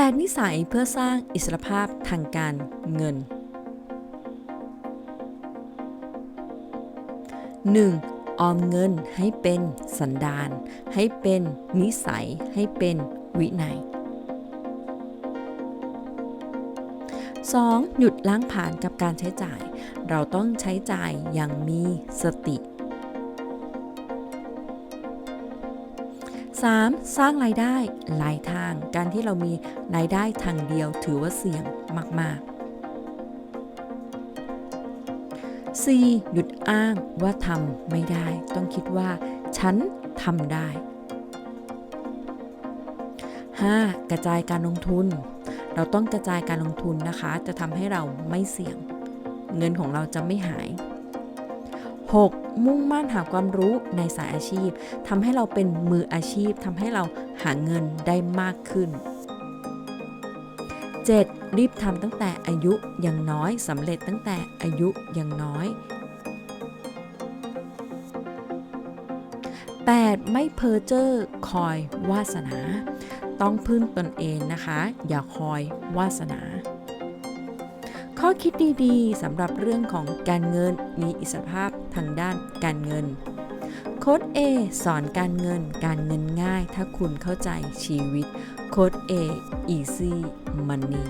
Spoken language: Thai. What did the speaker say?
8 นิสัยเพื่อสร้างอิสรภาพทางการเงิน 1. ออมเงินให้เป็นสันดาน ให้เป็นนิสัย ให้เป็นวินัย 2. หยุดล้างผ่านกับการใช้จ่าย เราต้องใช้จ่ายอย่างมีสติ 3. สร้างรายได้หลายทาง การที่เรามีรายได้ทางเดียวถือว่าเสี่ยงมาก ๆ 4. หยุดอ้างว่าทำไม่ได้ ต้องคิดว่า ฉันทำได้ 5. กระจายการลงทุน เราต้องกระจายการลงทุนนะคะ จะทำให้เราไม่เสี่ยง เงินของเราจะไม่หาย 6. มุ่งมั่นหาความรู้ในสายอาชีพทำให้เราเป็นมืออาชีพทำให้เราหาเงินได้มากขึ้น 7. รีบทำตั้งแต่อายุยังน้อยสำเร็จตั้งแต่อายุยังน้อย 8. ไม่เพ้อเจ้อคอยวาสนา ต้องพึ่งตนเองนะคะ อย่าคอยวาสนา ข้อคิดดีๆสำหรับเรื่องของการเงินมีอิสรภาพทางด้านการเงิน โค้ด A สอนการเงินการเงินง่ายถ้าคุณเข้าใจชีวิต โค้ด A easy money